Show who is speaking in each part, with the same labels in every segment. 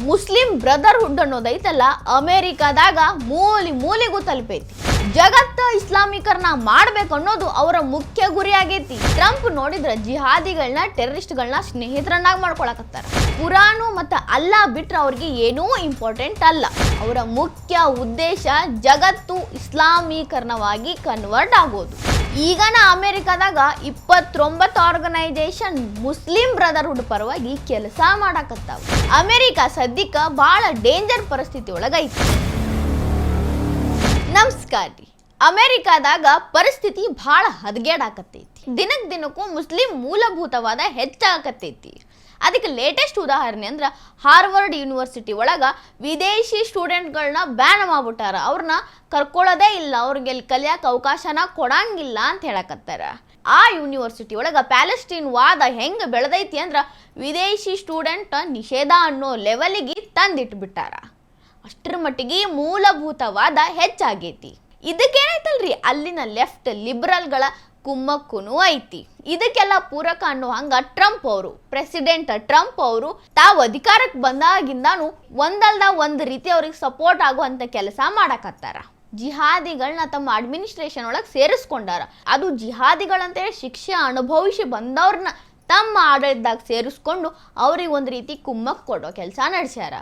Speaker 1: Muslim brotherhood ಅನ್ನೋದೈತಲ್ಲ, ಅಮೆರಿಕಾದಾಗ ಮೂಲಿ ಮೂಲಿಗೂ ತಲುಪೈತಿ. ಜಗತ್ತ ಇಸ್ಲಾಮೀಕರಣ ಮಾಡ್ಬೇಕು ಅನ್ನೋದು ಅವರ ಮುಖ್ಯ ಗುರಿ ಆಗೈತಿ ಟ್ರಂಪ್ ನೋಡಿದ್ರ ಜಿಹಾದಿಗಳನ್ನ ಟೆರರಿಸ್ಟ್ಗಳನ್ನ ಸ್ನೇಹಿತರನ್ನಾಗಿ ಮಾಡ್ಕೊಳಕತ್ತಾರ. ಕುರಾನು ಮತ್ತು ಅಲ್ಲಾ ಬಿಟ್ರೆ ಅವ್ರಿಗೆ ಏನೂ ಇಂಪಾರ್ಟೆಂಟ್ ಅಲ್ಲ. ಅವರ ಮುಖ್ಯ ಉದ್ದೇಶ ಜಗತ್ತು ಇಸ್ಲಾಮೀಕರಣವಾಗಿ ಕನ್ವರ್ಟ್ ಆಗೋದು. ಈಗನ ಅಮೆರಿಕದಾಗ ಇಪ್ಪತ್ತೊಂಬತ್ತು ಆರ್ಗನೈಸೇಷನ್ ಮುಸ್ಲಿಂ ಬ್ರದರ್ಹುಡ್ ಪರವಾಗಿ ಕೆಲಸ ಮಾಡಾಕತ್ತಾವ. ಅಮೆರಿಕ ಸದ್ಯಕ್ಕೆ ಬಹಳ ಡೇಂಜರ್ ಪರಿಸ್ಥಿತಿ ಒಳಗೈತಿ ನಮಸ್ಕಾರ ರೀ. ಅಮೆರಿಕಾದಾಗ ಪರಿಸ್ಥಿತಿ ಬಹಳ ಹದಗೆಡಾಕತ್ತೈತಿ. ದಿನಕ್ಕೆ ದಿನಕ್ಕೂ ಮುಸ್ಲಿಂ ಮೂಲಭೂತವಾದ ಹೆಚ್ಚಾಕತ್ತೈತಿ. ಅದಕ್ಕೆ ಲೇಟೆಸ್ಟ್ ಉದಾಹರಣೆ ಅಂದ್ರೆ ಹಾರ್ವರ್ಡ್ ಯೂನಿವರ್ಸಿಟಿ ಒಳಗೆ ವಿದೇಶಿ ಸ್ಟೂಡೆಂಟ್ಗಳನ್ನ ಬ್ಯಾನ್ ಮಾಡ್ಬಿಟ್ಟಾರ. ಅವ್ರನ್ನ ಕರ್ಕೊಳ್ಳೋದೇ ಇಲ್ಲ. ಅವ್ರಿಗೆ ಕಲಿಯೋಕೆ ಅವಕಾಶನ ಕೊಡಂಗಿಲ್ಲ ಅಂತ ಹೇಳಕತ್ತಾರ. ಆ ಯೂನಿವರ್ಸಿಟಿ ಒಳಗೆ ಪ್ಯಾಲೆಸ್ಟೀನ್ ವಾದ ಹೆಂಗೆ ಬೆಳೆದೈತಿ ಅಂದ್ರೆ ವಿದೇಶಿ ಸ್ಟೂಡೆಂಟ್ ನಿಷೇಧ ಅನ್ನೋ ಲೆವೆಲಿಗೆ ತಂದಿಟ್ಬಿಟ್ಟಾರ. ಅಷ್ಟರ ಮಟ್ಟಿಗೆ ಮೂಲಭೂತವಾದ ಹೆಚ್ಚಾಗೈತಿ. ಇದಕ್ಕೇನಾಯ್ತಲ್ರಿ ಅಲ್ಲಿನ ಲೆಫ್ಟ್ ಲಿಬರಲ್ಗಳ ಕುಮ್ಮಕ್ಕೂ ಐತಿ. ಇದಕ್ಕೆಲ್ಲ ಪೂರಕ ಅನ್ನೋ ಹಂಗ ಟ್ರಂಪ್ ಅವರು, ಪ್ರೆಸಿಡೆಂಟ್ ಟ್ರಂಪ್ ಅವರು ತಾವು ಅಧಿಕಾರಕ್ಕೆ ಬಂದಾಗಿಂದಾನು ಒಂದಲ್ದ ಒಂದು ರೀತಿ ಅವ್ರಿಗೆ ಸಪೋರ್ಟ್ ಆಗುವಂತ ಕೆಲಸ ಮಾಡಕತ್ತಾರ. ಜಿಹಾದಿಗಳನ್ನ ತಮ್ಮ ಅಡ್ಮಿನಿಸ್ಟ್ರೇಷನ್ ಒಳಗೆ ಸೇರಿಸ್ಕೊಂಡಾರ. ಅದು ಜಿಹಾದಿಗಳಂತೆ ಶಿಕ್ಷೆ ಅನುಭವಿಸಿ ಬಂದವ್ರನ್ನ ತಮ್ಮ ಆಡಳಿತದಾಗ ಸೇರಿಸ್ಕೊಂಡು ಅವ್ರಿಗೆ ಒಂದು ರೀತಿ ಕುಮ್ಮಕ್ ಕೊಡೋ ಕೆಲಸ ನಡೆಸ್ಯಾರ.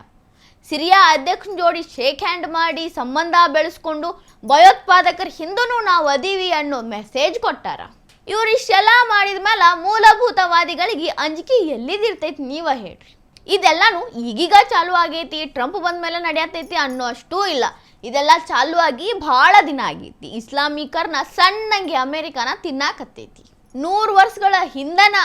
Speaker 1: ಸಿರಿಯಾ ಅಧ್ಯಕ್ಷನ ಜೋಡಿ ಶೇಕ್ ಹ್ಯಾಂಡ್ ಮಾಡಿ ಸಂಬಂಧ ಬೆಳೆಸ್ಕೊಂಡು ಭಯೋತ್ಪಾದಕರ ಹಿಂದೂ ನಾವು ಅದೀವಿ ಅನ್ನೋ ಮೆಸೇಜ್ ಕೊಟ್ಟಾರ. ಇವ್ರು ಇಷ್ಟೆಲ್ಲ ಮಾಡಿದ ಮೇಲೆ ಮೂಲಭೂತವಾದಿಗಳಿಗೆ ಅಂಜಿಕೆ ಎಲ್ಲಿದಿರ್ತೈತಿ ನೀವ ಹೇಳ್ರಿ. ಇದೆಲ್ಲಾನು ಈಗೀಗ ಚಾಲು ಆಗೈತಿ ಟ್ರಂಪ್ ಬಂದ ಮೇಲೆ ನಡೆಯತೈತಿ ಅನ್ನೋ ಅಷ್ಟೂ ಇಲ್ಲ. ಇದೆಲ್ಲ ಚಾಲು ಆಗಿ ಬಹಳ ದಿನ ಆಗೈತಿ. ಇಸ್ಲಾಮಿಕರ್ನ ಸಣ್ಣಂಗೆ ಅಮೇರಿಕಾನ ತಿನ್ನಾಕತ್ತೈತಿ. ನೂರು ವರ್ಷಗಳ ಹಿಂದನ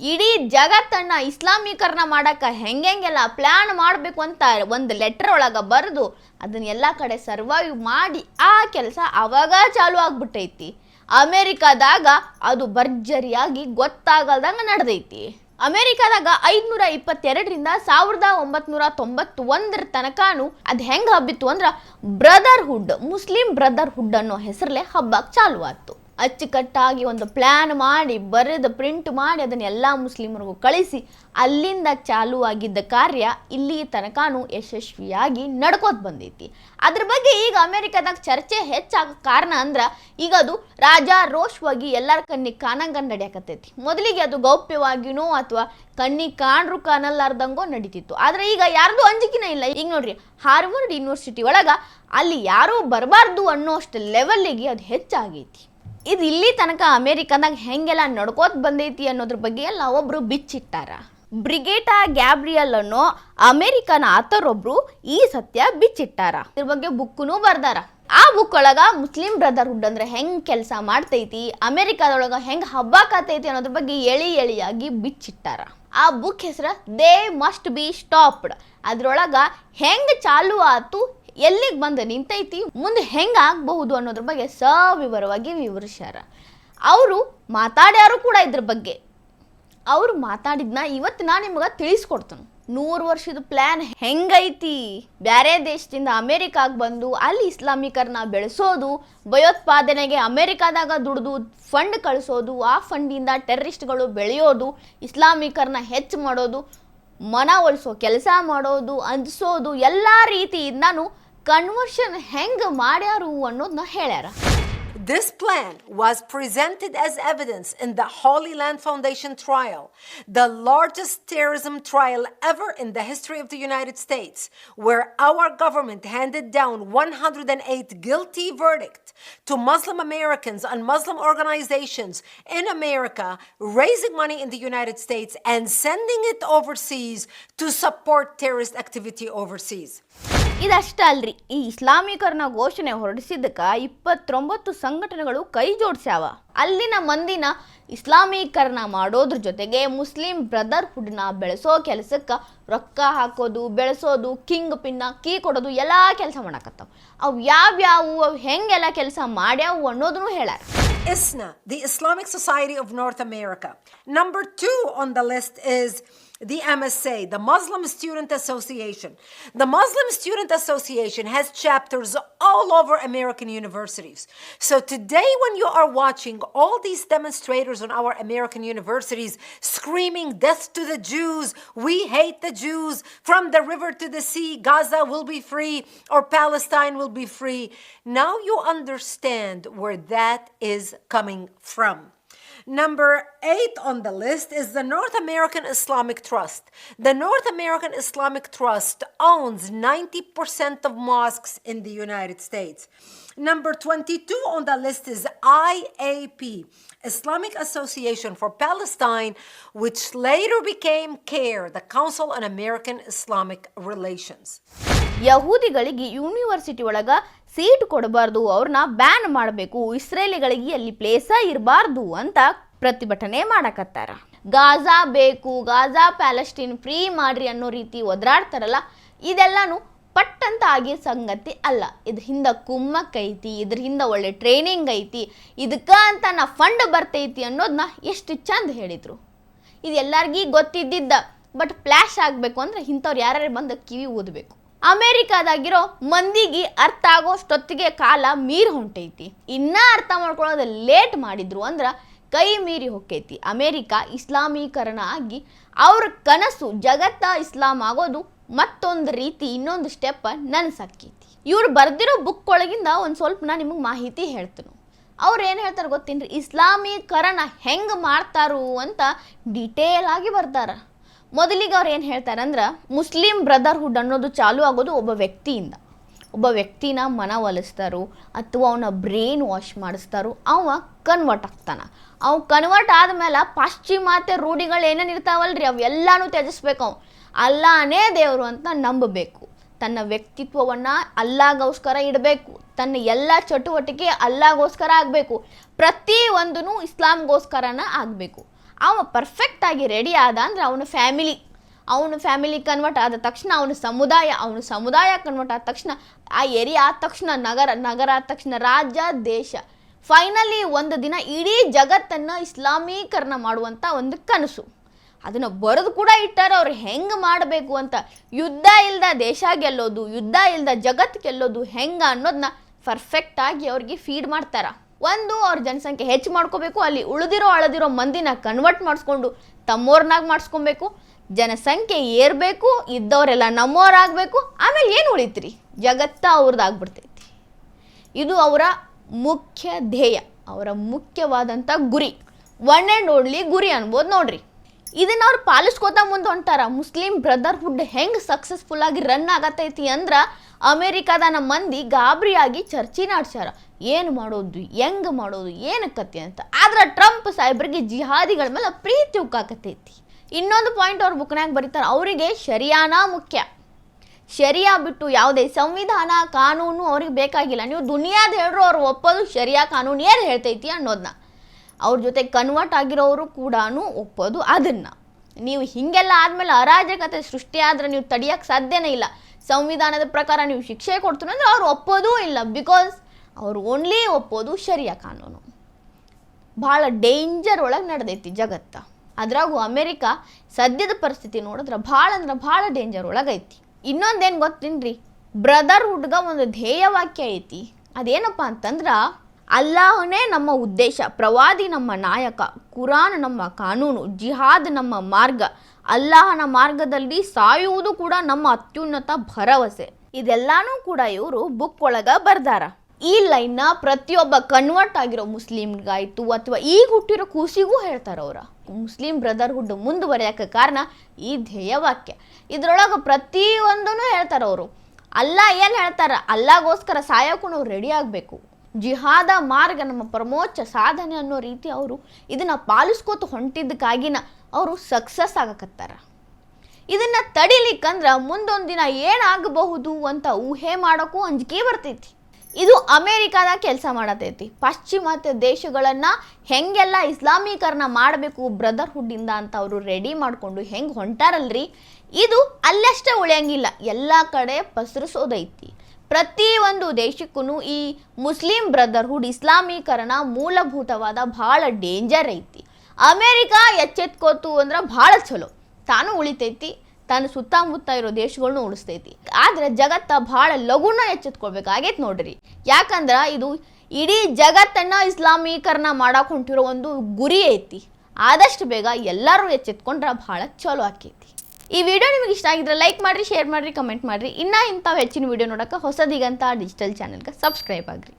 Speaker 1: ಇಡೀ ಜಗತ್ತನ್ನ ಇಸ್ಲಾಮೀಕರಣ ಮಾಡಕ್ಕೆ ಹೆಂಗೆಂಗೆಲ್ಲ ಪ್ಲ್ಯಾನ್ ಮಾಡಬೇಕು ಅಂತ ಒಂದು ಲೆಟರ್ ಒಳಗೆ ಬರೆದು ಅದನ್ನ ಎಲ್ಲ ಕಡೆ ಸರ್ವೈವ್ ಮಾಡಿ ಆ ಕೆಲಸ ಅವಾಗ ಚಾಲು ಆಗ್ಬಿಟ್ಟೈತಿ. ಅಮೇರಿಕಾದಾಗ ಅದು ಭರ್ಜರಿಯಾಗಿ ಗೊತ್ತಾಗಲ್ದಂಗ ನಡೆದೈತಿ. ಅಮೆರಿಕಾದಾಗ ಐದ್ನೂರ ಇಪ್ಪತ್ತೆರಡರಿಂದ ಸಾವಿರದ ಒಂಬತ್ನೂರ ತೊಂಬತ್ತೊಂದರ ತನಕನು ಅದು ಹೆಂಗೆ ಹಬ್ಬಿತ್ತು ಅಂದ್ರೆ ಬ್ರದರ್ಹುಡ್ ಮುಸ್ಲಿಂ ಬ್ರದರ್ಹುಡ್ ಅನ್ನೋ ಹೆಸರಲ್ಲೇ ಹಬ್ಬಕ್ಕೆ ಚಾಲು ಆಯ್ತು ಅಚ್ಚುಕಟ್ಟಾಗಿ ಒಂದು ಪ್ಲ್ಯಾನ್ ಮಾಡಿ, ಬರೆದು ಪ್ರಿಂಟ್ ಮಾಡಿ ಅದನ್ನು ಎಲ್ಲ ಮುಸ್ಲಿಮರಿಗೂ ಕಳಿಸಿ, ಅಲ್ಲಿಂದ ಚಾಲು ಆಗಿದ್ದ ಕಾರ್ಯ ಇಲ್ಲಿ ತನಕನೂ ಯಶಸ್ವಿಯಾಗಿ ನಡ್ಕೋತ ಬಂದೈತಿ. ಅದ್ರ ಬಗ್ಗೆ ಈಗ ಅಮೆರಿಕದಾಗ ಚರ್ಚೆ ಹೆಚ್ಚಾಗ ಕಾರಣ ಅಂದ್ರೆ ಈಗ ಅದು ರಾಜಾರೋಷವಾಗಿ ಎಲ್ಲರ ಕಣ್ಣಿಗೆ ಕಾಣಂಗ ನಡೆಯಕತ್ತೈತಿ. ಮೊದಲಿಗೆ ಅದು ಗೌಪ್ಯವಾಗಿನೋ ಅಥವಾ ಕಣ್ಣಿಗೆ ಕಾಣ್ರು ಕಾಣಲಾರ್ದಂಗೋ ನಡೀತಿತ್ತು. ಆದ್ರೆ ಈಗ ಯಾರ್ದು ಅಂಜಿಕಿನ ಇಲ್ಲ. ಈಗ ನೋಡ್ರಿ, ಹಾರ್ವರ್ಡ್ ಯೂನಿವರ್ಸಿಟಿ ಒಳಗ ಅಲ್ಲಿ ಯಾರೂ ಬರಬಾರ್ದು ಅನ್ನೋ ಅಷ್ಟು ಲೆವೆಲ್ಲಿಗೆ ಅದು ಹೆಚ್ಚಾಗೈತಿ. ಇದು ಇಲ್ಲಿ ತನಕ ಅಮೇರಿಕಾದಾಗ ಹೆಂಗೆಲ್ಲ ನಡ್ಕೋತ ಬಂದೈತಿ ಅನ್ನೋದ್ರ ಬಗ್ಗೆ ಎಲ್ಲ ಒಬ್ರು ಬಿಚ್ಚಿಟ್ಟಾರ. ಬ್ರಿಗೇಟಾ ಗ್ಯಾಬ್ರಿಯಲ್ ಅನ್ನೋ ಅಮೇರಿಕನ್ ಆತರೊಬ್ರು ಈ ಸತ್ಯ ಬಿಚ್ಚಿಟ್ಟಾರ. ಇದ್ರ ಬಗ್ಗೆ ಬುಕ್ಕೂ ಬರ್ದಾರ. ಆ ಬುಕ್ ಒಳಗ ಮುಸ್ಲಿಂ ಬ್ರದರ್ಹುಡ್ ಅಂದ್ರೆ ಹೆಂಗ್ ಕೆಲಸ ಮಾಡ್ತೈತಿ, ಅಮೆರಿಕಾದೊಳಗ ಹೆಂಗ್ ಹಬ್ಬಾಕತೈತಿ ಅನ್ನೋದ್ರ ಬಗ್ಗೆ ಎಳಿ ಎಳಿಯಾಗಿ ಬಿಚ್ಚಿಟ್ಟಾರ. ಆ ಬುಕ್ ಹೆಸರು ದೇ ಮಸ್ಟ್ ಬಿ ಸ್ಟಾಪ್ಡ್. ಅದ್ರೊಳಗ ಹೆಂಗ್ ಚಾಲು ಆತು ಎಲ್ಲಿಗೆ ಬಂದು ನಿಂತೈತಿ, ಮುಂದೆ ಹೆಂಗೆ ಆಗಬಹುದು ಅನ್ನೋದ್ರ ಬಗ್ಗೆ ಸವಿವರವಾಗಿ ವಿವರಿಸ್ಯಾರ. ಅವರು ಮಾತಾಡ್ಯಾರು ಕೂಡ ಇದ್ರ ಬಗ್ಗೆ. ಅವ್ರು ಮಾತಾಡಿದ್ನ ಇವತ್ತು ನಾನು ನಿಮ್ಗೆ ತಿಳಿಸ್ಕೊಡ್ತೇನೆ. ನೂರು ವರ್ಷದ ಪ್ಲ್ಯಾನ್ ಹೆಂಗೈತಿ? ಬೇರೆ ದೇಶದಿಂದ ಅಮೇರಿಕಾಗೆ ಬಂದು ಅಲ್ಲಿ ಇಸ್ಲಾಮಿಕರನ್ನ ಬೆಳೆಸೋದು, ಭಯೋತ್ಪಾದನೆಗೆ ಅಮೇರಿಕಾದಾಗ ದುಡಿದು ಫಂಡ್ ಕಳಿಸೋದು, ಆ ಫಂಡಿಂದ ಟೆರರಿಸ್ಟ್ಗಳು ಬೆಳೆಯೋದು ಇಸ್ಲಾಮಿಕರನ್ನ ಹೆಚ್ಚು ಮಾಡೋದು ಮನ ಒಲಿಸೋ ಕೆಲಸ ಮಾಡೋದು ಅಂಜಿಸೋದು ಎಲ್ಲ ರೀತಿಯಿಂದನೂ ಕನ್ವರ್ಷನ್ ಹೆಂಗೆ ಮಾಡ್ಯಾರು ಅನ್ನೋದನ್ನ ಹೇಳ್ಯಾರ
Speaker 2: This plan was presented as evidence in the Holy Land Foundation trial, the largest terrorism trial ever in the history of the United States, where our government handed down 108 guilty verdicts to Muslim Americans and Muslim organizations in America, raising money in the United States and sending it overseas to support terrorist activity overseas.
Speaker 1: ಇದಷ್ಟ ಅಲ್ರಿ. ಈ ಇಸ್ಲಾಮೀಕರಣ ಘೋಷಣೆ ಹೊರಡಿಸಿದ್ದಕ್ಕ ಇಪ್ಪತ್ತೊಂಬತ್ತು ಸಂಘಟನೆಗಳು ಕೈ ಜೋಡಿಸ್ಯಾವ. ಅಲ್ಲಿನ ಮಂದಿನ ಇಸ್ಲಾಮೀಕರಣ ಮಾಡೋದ್ರ ಜೊತೆಗೆ ಮುಸ್ಲಿಂ ಬ್ರದರ್ಹುಡ್ನ ಬೆಳೆಸೋ ಕೆಲಸಕ್ಕೆ ರೊಕ್ಕ ಹಾಕೋದು, ಬೆಳೆಸೋದು, ಕಿಂಗ್ ಪಿನ್ನ, ಕೀ ಕೊಡೋದು ಎಲ್ಲ ಕೆಲಸ ಮಾಡಕತ್ತಾವ. ಅವು ಯಾವ್ಯಾವು, ಅವು ಹೆಂಗೆಲ್ಲ ಕೆಲಸ ಮಾಡ್ಯಾವು ಅನ್ನೋದನ್ನು ಹೇಳ
Speaker 2: ISNA, the Islamic Society of North America. Number two on the list is the MSA, the Muslim Student Association. The Muslim Student Association has chapters all over American universities. So today, when you are watching all these demonstrators on our American universities screaming, Death to the Jews, we hate the Jews, from the river to the sea, Gaza will be free, or Palestine will be free, now you understand where that is coming from. Number eight on the list is the North American Islamic Trust. The North American Islamic Trust owns 90% of mosques in the United States. Number 22 on the list is IAP, Islamic Association for Palestine, which later became CARE, the Council on American Islamic Relations.
Speaker 1: ಯಹೂದಿಗಳಿಗೆ university ಒಳಗ seat ಕೊಡಬಾರ್ದು, ಅವ್ರನ್ನ ban ಮಾಡಬೇಕು, ಇಸ್ರೇಲಿಗಳಿಗೆ ಅಲ್ಲಿ place ಇರಬಾರ್ದು ಅಂತ ಪ್ರತಿಭಟನೆ ಮಾಡಕತ್ತಾರ. ಗಾಜಾ ಬೇಕು, ಗಾಜಾ ಪ್ಯಾಲೆಸ್ಟೀನ್ ಫ್ರೀ ಮಾಡ್ರಿ ಅನ್ನೋ ರೀತಿ ಒದರಾಡ್ತಾರಲ್ಲ, ಇದೆಲ್ಲಾನು ಪಟ್ಟಂತ ಆಗಿ ಸಂಗತಿ ಅಲ್ಲ. ಇದ್ರ ಹಿಂದ ಕುಮ್ಮಕ್ ಐತಿ, ಇದ್ರ ಹಿಂದ ಒಳ್ಳೆ ಟ್ರೈನಿಂಗ್ ಐತಿ, ಇದಕ್ಕ ಅಂತ ನಾ ಫಂಡ್ ಬರ್ತೈತಿ ಅನ್ನೋದನ್ನ ಎಷ್ಟು ಚಂದ ಹೇಳಿದ್ರು. ಇದು ಎಲ್ಲರಿಗೂ ಗೊತ್ತಿದ್ದಿದ್ದ ಬಟ್ ಫ್ಲ್ಯಾಶ್ ಆಗಬೇಕು ಅಂದ್ರೆ ಇಂಥವ್ರು ಯಾರ್ಯಾರು ಬಂದು ಕಿವಿ ಊದಬೇಕು. ಅಮೇರಿಕಾದಾಗಿರೋ ಮಂದಿಗೆ ಅರ್ಥ ಆಗೋಷ್ಟೊತ್ತಿಗೆ ಕಾಲ ಮೀರಿ ಹೊಂಟೈತಿ. ಇನ್ನೂ ಅರ್ಥ ಮಾಡ್ಕೊಳ್ಳೋದು ಲೇಟ್ ಮಾಡಿದ್ರು ಅಂದ್ರೆ ಕೈ ಮೀರಿ ಹೊಕ್ಕೈತಿ. ಅಮೇರಿಕಾ ಇಸ್ಲಾಮೀಕರಣ ಆಗಿ ಅವ್ರ ಕನಸು ಜಗತ್ತ ಇಸ್ಲಾಂ ಆಗೋದು ಮತ್ತೊಂದು ರೀತಿ ಇನ್ನೊಂದು ಸ್ಟೆಪ್ ನನಸಾಕೈತಿ ಇವ್ರು ಬರ್ದಿರೋ ಬುಕ್ ಒಳಗಿಂದ ಒಂದು ಸ್ವಲ್ಪ ನಾ ನಿಮಗೆ ಮಾಹಿತಿ ಹೇಳ್ತೇನೆ. ಅವ್ರು ಏನು ಹೇಳ್ತಾರೆ ಗೊತ್ತೇನ್ರಿ? ಇಸ್ಲಾಮೀಕರಣ ಹೆಂಗೆ ಮಾಡ್ತಾರು ಅಂತ ಡಿಟೇಲ್ ಆಗಿ ಬರ್ತಾರ ಮೊದಲಿಗೆ ಅವ್ರು ಏನು ಹೇಳ್ತಾರಂದ್ರೆ, ಮುಸ್ಲಿಂ ಬ್ರದರ್ಹುಡ್ ಅನ್ನೋದು ಚಾಲು ಆಗೋದು ಒಬ್ಬ ವ್ಯಕ್ತಿಯಿಂದ. ಒಬ್ಬ ವ್ಯಕ್ತಿನ ಮನವೊಲಿಸ್ತಾರೋ ಅಥವಾ ಅವನ ಬ್ರೈನ್ ವಾಶ್ ಮಾಡಿಸ್ತಾರೋ, ಅವ ಕನ್ವರ್ಟ್ ಆಗ್ತಾನೆ. ಅವ್ ಕನ್ವರ್ಟ್ ಆದಮೇಲೆ ಪಾಶ್ಚಿಮಾತ್ಯ ರೂಢಿಗಳು ಏನೇನು ಇರ್ತಾವಲ್ರಿ, ಅವೆಲ್ಲಾನು ತ್ಯಜಿಸ್ಬೇಕು ಅವ್ ಅಲ್ಲಾನೇ ದೇವರು ಅಂತ ನಂಬಬೇಕು. ತನ್ನ ವ್ಯಕ್ತಿತ್ವವನ್ನು ಅಲ್ಲಾಗೋಸ್ಕರ ಇಡಬೇಕು. ತನ್ನ ಎಲ್ಲ ಚಟುವಟಿಕೆ ಅಲ್ಲಾಗೋಸ್ಕರ ಆಗಬೇಕು. ಪ್ರತಿ ಒಂದೂ ಇಸ್ಲಾಂಗೋಸ್ಕರನ ಆಗಬೇಕು. ಅವ ಪರ್ಫೆಕ್ಟ್ ಆಗಿ ರೆಡಿ ಆದ ಅಂದ್ರೆ ಅವನ ಫ್ಯಾಮಿಲಿ ಅವನು ಫ್ಯಾಮಿಲಿ ಕನ್ವರ್ಟ್ ಆದ ತಕ್ಷಣ ಅವನ ಸಮುದಾಯ ಅವನ ಸಮುದಾಯ ಕನ್ವರ್ಟ್ ಆದ ತಕ್ಷಣ ಆ ಏರಿಯಾ ಆದ ತಕ್ಷಣ ನಗರ ನಗರ ಆದ ತಕ್ಷಣ ರಾಜ್ಯ, ದೇಶ. ಫೈನಲಿ ಒಂದು ದಿನ ಇಡೀ ಜಗತ್ತನ್ನು ಇಸ್ಲಾಮೀಕರಣ ಮಾಡುವಂಥ ಒಂದು ಕನಸು. ಅದನ್ನು ಬರೆದು ಕೂಡ ಇಟ್ಟಾರ, ಅವ್ರು ಹೆಂಗೆ ಮಾಡಬೇಕು ಅಂತ. ಯುದ್ಧ ಇಲ್ಲದ ದೇಶ ಗೆಲ್ಲೋದು, ಯುದ್ಧ ಇಲ್ಲದ ಜಗತ್ತು ಗೆಲ್ಲೋದು ಹೆಂಗೆ ಅನ್ನೋದನ್ನ ಪರ್ಫೆಕ್ಟಾಗಿ ಅವ್ರಿಗೆ ಫೀಡ್ ಮಾಡ್ತಾರ. ಒಂದು ಅವ್ರ ಜನಸಂಖ್ಯೆ ಹೆಚ್ಚು ಮಾಡ್ಕೋಬೇಕು, ಅಲ್ಲಿ ಉಳಿದಿರೋ ಅಳದಿರೋ ಮಂದಿನ ಕನ್ವರ್ಟ್ ಮಾಡಿಸ್ಕೊಂಡು ತಮ್ಮೋರ್ನಾಗ ಮಾಡಿಸ್ಕೊಬೇಕು, ಜನಸಂಖ್ಯೆ ಏರಬೇಕು, ಇದ್ದವರೆಲ್ಲ ನಮ್ಮೋರಾಗಬೇಕು, ಆಮೇಲೆ ಏನು ಉಳಿತ್ರಿ? ಜಗತ್ತ ಅವ್ರದ್ದಾಗ್ಬಿಡ್ತೈತಿ ಇದು ಅವರ ಮುಖ್ಯ ಧ್ಯೇಯ, ಅವರ ಮುಖ್ಯವಾದಂಥ ಗುರಿ. ಒನ್ ಆ್ಯಂಡ್ ಓನ್ಲಿ ಗುರಿ ಅನ್ಬೋದು ನೋಡ್ರಿ. ಇದನ್ನು ಅವ್ರು ಪಾಲಿಸ್ಕೋತಾ ಮುಂದೆ ಹೊಂಟಾರ. ಮುಸ್ಲಿಂ ಬ್ರದರ್ಹುಡ್ ಹೆಂಗೆ ಸಕ್ಸಸ್ಫುಲ್ ಆಗಿ ರನ್ ಆಗತೈತಿ ಅಂದ್ರೆ ಅಮೇರಿಕಾದ ನಮ್ಮ ಮಂದಿ ಗಾಬರಿಯಾಗಿ ಚರ್ಚೆ ನಾಡ್ಸ್ಯಾರ. ಏನು ಮಾಡೋದು? ಹೆಂಗೆ ಮಾಡೋದು? ಏನು ಕತ್ತಿ ಅಂತ. ಆದ್ರೆ ಟ್ರಂಪ್ ಸಾಹೇಬ್ರಿಗೆ ಜಿಹಾದಿಗಳ ಮೇಲೆ ಪ್ರೀತಿ ಉಕ್ಕಾಕತೈತಿ ಇನ್ನೊಂದು ಪಾಯಿಂಟ್ ಅವ್ರ ಬುಕ್ನಾಗ ಬರೀತಾರೆ, ಅವರಿಗೆ ಶರಿಯಾನ ಮುಖ್ಯ. ಶರಿಯಾ ಬಿಟ್ಟು ಯಾವುದೇ ಸಂವಿಧಾನ, ಕಾನೂನು ಅವ್ರಿಗೆ ಬೇಕಾಗಿಲ್ಲ. ನೀವು ದುನಿಯಾದ ಹೇಳ್ರು ಅವ್ರು ಒಪ್ಪೋದು ಶರಿಯಾ ಕಾನೂನು ಏನು ಹೇಳ್ತೈತಿ ಅನ್ನೋದನ್ನ ಅವ್ರ ಜೊತೆ ಕನ್ವರ್ಟ್ ಆಗಿರೋರು ಕೂಡ ಒಪ್ಪೋದು ಅದನ್ನು. ನೀವು ಹೀಗೆಲ್ಲ ಆದಮೇಲೆ ಅರಾಜಕತೆ ಸೃಷ್ಟಿಯಾದರೆ ನೀವು ತಡಿಯೋಕ್ಕೆ ಸಾಧ್ಯನೇ ಇಲ್ಲ. ಸಂವಿಧಾನದ ಪ್ರಕಾರ ನೀವು ಶಿಕ್ಷೆ ಕೊಡ್ತೀನಿ ಅಂದರೆ ಅವ್ರು ಒಪ್ಪೋದೂ ಇಲ್ಲ ಬಿಕಾಸ್ ಅವ್ರು ಓನ್ಲಿ ಒಪ್ಪೋದು ಶರಿಯ ಕಾನೂನು. ಭಾಳ ಡೇಂಜರ್ ಒಳಗೆ ನಡೆದೈತಿ ಜಗತ್ತ. ಅದ್ರಾಗೂ ಅಮೇರಿಕಾ ಸದ್ಯದ ಪರಿಸ್ಥಿತಿ ನೋಡಿದ್ರೆ ಭಾಳ ಅಂದ್ರೆ ಭಾಳ ಡೇಂಜರ್ ಒಳಗೈತಿ. ಇನ್ನೊಂದೇನು ಗೊತ್ತೇನ್ರಿ? ಬ್ರದರ್ಹುಡ್ಗ ಒಂದು ಧ್ಯೇಯವಾಕ್ಯ ಐತಿ. ಅದೇನಪ್ಪ ಅಂತಂದ್ರೆ ಅಲ್ಲಾಹನೇ ನಮ್ಮ ಉದ್ದೇಶ, ಪ್ರವಾದಿ ನಮ್ಮ ನಾಯಕ, ಕುರಾನ್ ನಮ್ಮ ಕಾನೂನು, ಜಿಹಾದ್ ನಮ್ಮ ಮಾರ್ಗ, ಅಲ್ಲಾಹನ ಮಾರ್ಗದಲ್ಲಿ ಸಾಯುವುದು ಕೂಡ ನಮ್ಮ ಅತ್ಯುನ್ನತ ಭರವಸೆ. ಇದೆಲ್ಲಾನು ಕೂಡ ಇವರು ಬುಕ್ ಒಳಗ ಬರ್ದಾರ. ಈ ಲೈನ್ನ ಪ್ರತಿಯೊಬ್ಬ ಕನ್ವರ್ಟ್ ಆಗಿರೋ ಮುಸ್ಲಿಮ್ಗಾಯ್ತು ಅಥವಾ ಈಗ ಹುಟ್ಟಿರೋ ಕೂಸಿಗೂ ಹೇಳ್ತಾರ ಅವರ. ಮುಸ್ಲಿಂ ಬ್ರದರ್ಹುಡ್ ಮುಂದುವರಿಯಕ್ಕೆ ಕಾರಣ ಈ ಧ್ಯೇಯವಾಕ್ಯ. ಇದ್ರೊಳಗೆ ಪ್ರತಿಯೊಂದನ್ನು ಹೇಳ್ತಾರ ಅವರು. ಅಲ್ಲ ಏನು ಹೇಳ್ತಾರ? ಅಲ್ಲಾಗೋಸ್ಕರ ಸಾಯೋಕ್ಕೂ ನಾವು ರೆಡಿ ಆಗಬೇಕು. ಜಿಹಾದ ಮಾರ್ಗ, ನಮ್ಮ ಪ್ರಮೋಚ ಸಾಧನೆ ಅನ್ನೋ ರೀತಿ ಅವರು ಇದನ್ನ ಪಾಲಿಸ್ಕೋತ ಹೊಂಟಿದ್ದಕ್ಕಾಗಿನ ಅವರು ಸಕ್ಸಸ್ ಆಗಕತ್ತಾರ. ಇದನ್ನು ತಡಿಲಿಕ್ಕಂದ್ರೆ ಮುಂದೊಂದು ದಿನ ಏನಾಗಬಹುದು ಅಂತ ಊಹೆ ಮಾಡೋಕ್ಕೂ ಅಂಜಿಕೆ ಬರ್ತೈತಿ. ಇದು ಅಮೇರಿಕಾದಾಗ ಕೆಲಸ ಮಾಡತೈತಿ. ಪಾಶ್ಚಿಮಾತ್ಯ ದೇಶಗಳನ್ನು ಹೆಂಗೆಲ್ಲ ಇಸ್ಲಾಮೀಕರಣ ಮಾಡಬೇಕು ಬ್ರದರ್ಹುಡ್ಡಿಂದ ಅಂತ ಅವರು ರೆಡಿ ಮಾಡಿಕೊಂಡು ಹೆಂಗೆ ಹೊಂಟಾರಲ್ರಿ? ಇದು ಅಲ್ಲಷ್ಟೇ ಉಳಿಯಂಗಿಲ್ಲ. ಎಲ್ಲ ಕಡೆ ಪಸರಿಸೋದೈತಿ. ಪ್ರತಿ ಒಂದು ದೇಶಕ್ಕೂ ಈ ಮುಸ್ಲಿಂ ಬ್ರದರ್ಹುಡ್ ಇಸ್ಲಾಮೀಕರಣ ಮೂಲಭೂತವಾದ ಭಾಳ ಡೇಂಜರ್ ಐತಿ. ಅಮೇರಿಕಾ ಎಚ್ಚೆತ್ಕೋತು ಅಂದ್ರೆ ಭಾಳ ಚಲೋ. ತಾನು ಉಳಿತೈತಿ ತನ್ನ ಸುತ್ತಮುತ್ತ ಇರೋ ದೇಶಗಳ್ನು ಉಳಿಸ್ತೈತಿ. ಆದ್ರೆ ಜಗತ್ತ ಭಾಳ ಲಘುನ ಎಚ್ಚೆತ್ಕೊಳ್ಬೇಕಾಗೈತಿ ನೋಡ್ರಿ. ಯಾಕಂದ್ರ ಇದು ಇಡೀ ಜಗತ್ತನ್ನ ಇಸ್ಲಾಮೀಕರಣ ಮಾಡಕ್ ಹೊಂಟಿರೋ ಒಂದು ಗುರಿ ಐತಿ. ಆದಷ್ಟು ಬೇಗ ಎಲ್ಲರೂ ಎಚ್ಚೆತ್ಕೊಂಡ್ರೆ ಭಾಳ ಚಲೋ ಆಕೈತಿ. ಈ ವಿಡಿಯೋ ನಿಮಗೆ ಇಷ್ಟ ಆಗಿದ್ರೆ ಲೈಕ್ ಮಾಡಿರಿ ಶೇರ್ ಮಾಡಿರಿ ಕಮೆಂಟ್ ಮಾಡಿರಿ. ಇನ್ನೂ ಇಂಥವು ಹೆಚ್ಚಿನ ವಿಡಿಯೋ ನೋಡೋಕೆ ಹೊಸದಿಗಂತ ಡಿಜಿಟಲ್ ಚಾನಲ್ಗೆ ಸಬ್ಸ್ಕ್ರೈಬ್ ಆಗ್ರಿ.